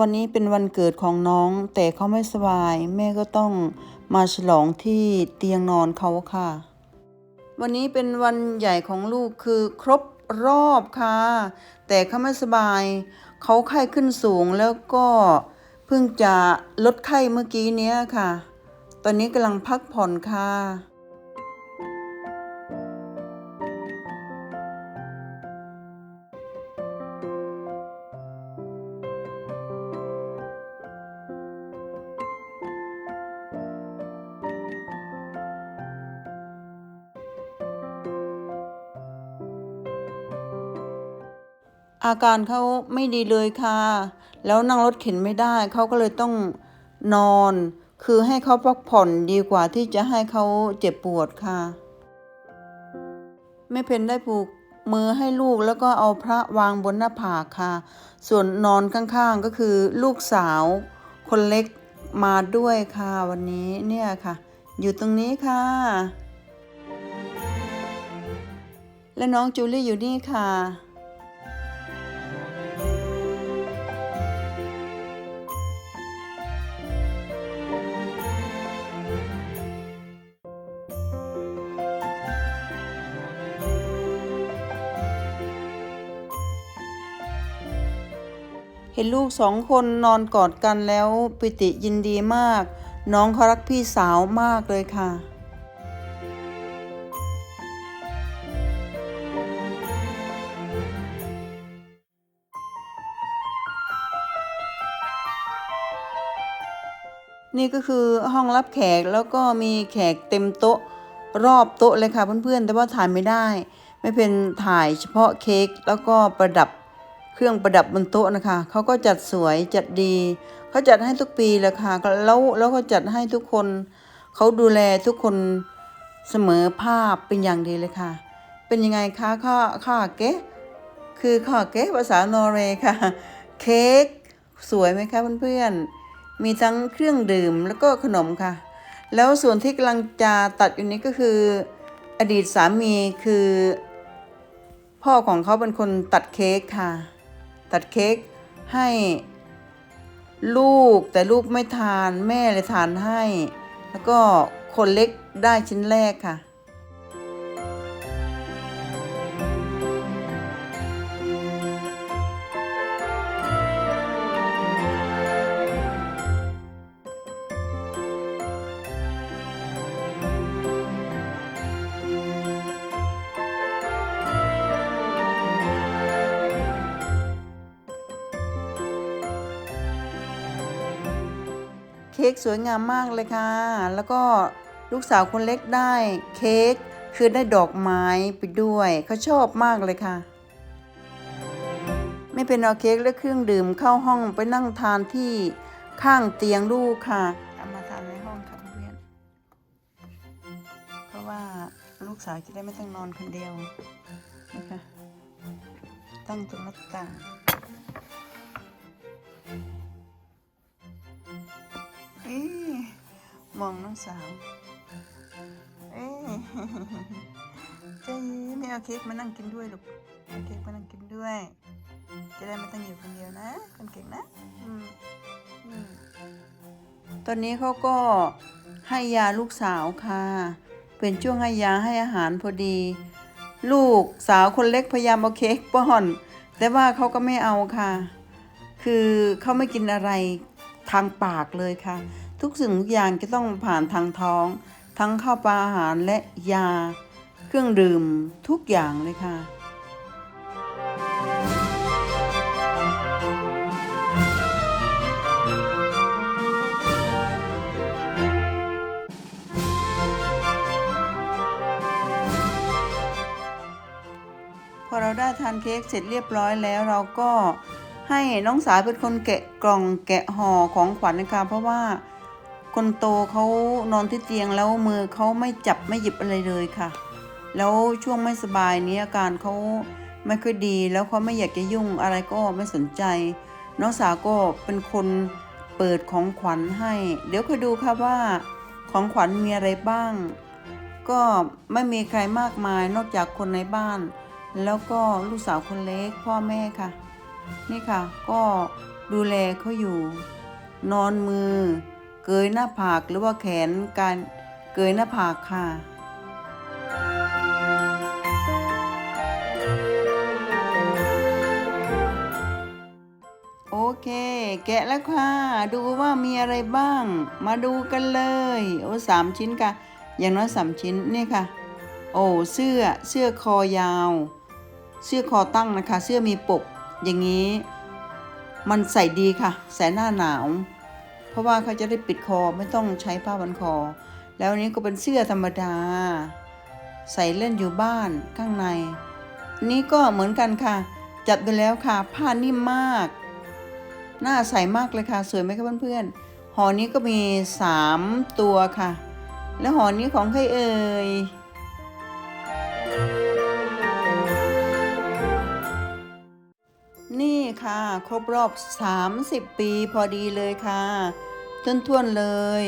วันนี้เป็นวันเกิดของน้องแต่เขาไม่สบาย แม่ก็ต้องมาฉลองที่เตียงนอนเขาค่ะ วันนี้เป็นวันใหญ่ของลูกคือครบรอบค่ะ แต่เขาไม่สบาย เขาไข้ขึ้นสูงแล้วก็เพิ่งจะลดไข้เมื่อกี้เนี้ยค่ะ ตอนนี้กำลังพักผ่อนค่ะ อาการเขาไม่ดีเลยค่ะ แล้วนั่งรถเข็นไม่ได้ เขาก็เลยต้องนอน คือให้เขาพักผ่อนดีกว่าที่จะให้เขาเจ็บปวดค่ะ แม่เพนได้ผูกมือให้ลูกแล้วก็เอาพระวางบนหน้าผากค่ะ ส่วนนอนข้างๆก็คือลูกสาวคนเล็กมาด้วยค่ะวันนี้เนี่ยค่ะ อยู่ตรงนี้ค่ะ และน้องจูลี่อยู่นี่ค่ะ เห็นลูกสองคนนอนกอดกันแล้วปิติยินดีมาก น้องเขารักพี่สาวมากเลยค่ะนี่ก็คือห้องรับแขกแล้วก็มีแขกเต็มโต๊ะรอบโต๊ะเลยค่ะเพื่อนๆ แต่ว่าถ่ายไม่ได้ ไม่เป็นถ่ายเฉพาะเค้กแล้วก็ประดับ เครื่องประดับบนโต๊ะนะคะเขาก็จัดสวยจัดดีเขาจัดให้ทุกปีแหละค่ะแล้วแล้วก็จัดให้ทุกคนเขาดูแลทุกคนเสมอภาพเป็นอย่างดีเลยค่ะ เป็นยังไงคะข้าข้าเก๊คือข้าเก๊ภาษานอร์เวย์ค่ะ เค้กสวยไหมคะเพื่อนๆมีทั้งเครื่องดื่มแล้วก็ขนมค่ะ แล้วส่วนที่กำลังจะตัดอยู่นี้ก็คือ อดีตสามีคือ พ่อของเขาเป็นคนตัดเค้กค่ะ ตัดเค้กให้ลูกแต่ลูกไม่ทานแม่เลยทานให้ แล้วก็คนเล็กได้ชิ้นแรกค่ะ ค้กสวยงามมากเลยค่ะ แล้วก็ลูกสาวคนเล็กได้เค้กคือได้ดอกไม้ไปด้วยเขาชอบมากเลยค่ะ ไม่เป็นเอาเค้กและเครื่องดื่มเข้าห้องไปนั่งทานที่ข้างเตียงลูกค่ะเอามาทานในห้องค่ะเพื่อนเพราะว่าลูกสาวจะได้ไม่ต้องนอนคนเดียวนะคะตั้งตรงหน้าต่าง องน้องสาวเอ๊ะเจ๊ไม่เอาเค้กมานั่งกินด้วยลูกเอาเค้กมานั่งกินด้วย จะได้ไม่ต้องอยู่คนเดียวนะคนเก่งนะอืมอืมตอนนี้เขาก็ให้ยาลูกสาวค่ะ เป็นช่วงให้ยาให้อาหารพอดี ลูกสาวคนเล็กพยายามเอาเค้กป้อน แต่ว่าเขาก็ไม่เอาค่ะ คือเขาไม่กินอะไรทางปากเลยค่ะ ทุกสิ่งทุกอย่างจะต้องผ่านทางท้อง ทั้งข้าวปลาอาหารและยา เครื่องดื่มทุกอย่างเลยค่ะ พอเราได้ทานเค้กเสร็จเรียบร้อยแล้วเราก็ให้น้องสาวเป็นคนแกะกล่องแกะห่อของขวัญนะคะเพราะว่า คนโตเขานอนที่เตียงแล้วมือเขาไม่จับไม่หยิบอะไรเลยค่ะ แล้วช่วงไม่สบายนี้อาการเขาไม่ค่อยดีแล้วเขาไม่อยากจะยุ่งอะไรก็ไม่สนใจ น้องสาวก็เป็นคนเปิดของขวัญให้ เดี๋ยวคอยดูค่ะว่าของขวัญมีอะไรบ้าง ก็ไม่มีใครมากมายนอกจากคนในบ้าน แล้วก็ลูกสาวคนเล็กพ่อแม่ค่ะ นี่ค่ะ ก็ดูแลเขาอยู่ นอนมือ เกยหน้าผากหรือว่าแขนการเกยหน้าผากค่ะโอเค แกะแล้วค่ะ ดูว่ามีอะไรบ้าง มาดูกันเลย โอ้สามชิ้นค่ะ อย่างน้อยสามชิ้นนี่ค่ะ โอ้เสื้อเสื้อคอยาว เสื้อคอตั้งนะคะ เสื้อมีปก อย่างนี้ มันใส่ดีค่ะใส่หน้าหนาว เพราะว่าเขาจะได้ปิดคอไม่ต้องใช้ผ้าพันคอ แล้วนี้ก็เป็นเสื้อธรรมดา ใส่เล่นอยู่บ้านข้างใน นี่ก็เหมือนกันค่ะ จับไปแล้วค่ะ ผ้านิ่มมากน่าใส่มากเลยค่ะ สวยไหมคะเพื่อนๆหอนี้ก็มีสามตัวค่ะ แล้วหอนี้ของใครเอ่ย ค่ะ ครบรอบ 30 ปีพอดีเลยค่ะท้วนๆเลย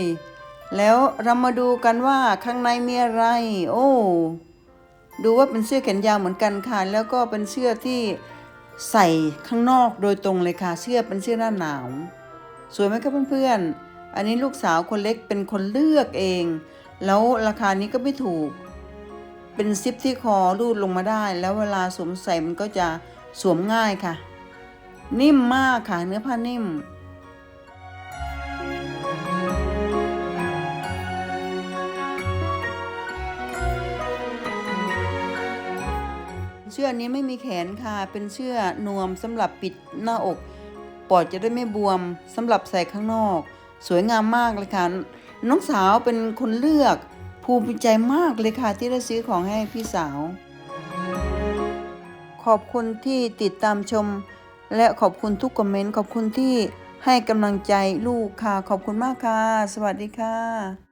แล้วเรามาดูกันว่าข้างในมีอะไร โอ้ ดูว่าเป็นเสื้อแขนยาวเหมือนกันค่ะ แล้วก็เป็นเสื้อที่ใส่ข้างนอกโดยตรงเลยค่ะ เสื้อเป็นเสื้อหน้าหนาว สวยไหมครับเพื่อนๆ อันนี้ลูกสาวคนเล็กเป็นคนเลือกเอง แล้วราคานี้ก็ไม่ถูก เป็นซิปที่คอรูดลงมาได้ แล้วเวลาสวมใส่มันก็จะสวมง่ายค่ะ นิ่มมากค่ะเนื้อผ้านิ่มเสื้อนี้ไม่มีแขนค่ะ เป็นเสื้อนวมสำหรับปิดหน้าอก ปอดจะได้ไม่บวมสำหรับใส่ข้างนอก สวยงามมากเลยค่ะ น้องสาวเป็นคนเลือกภูมิใจมากเลยค่ะ ที่ได้ซื้อของให้พี่สาว ขอบคุณที่ติดตามชม และขอบคุณทุกคอมเมนต์ขอบคุณที่ให้กำลังใจลูกค่ะ ขอบคุณมากค่ะ สวัสดีค่ะ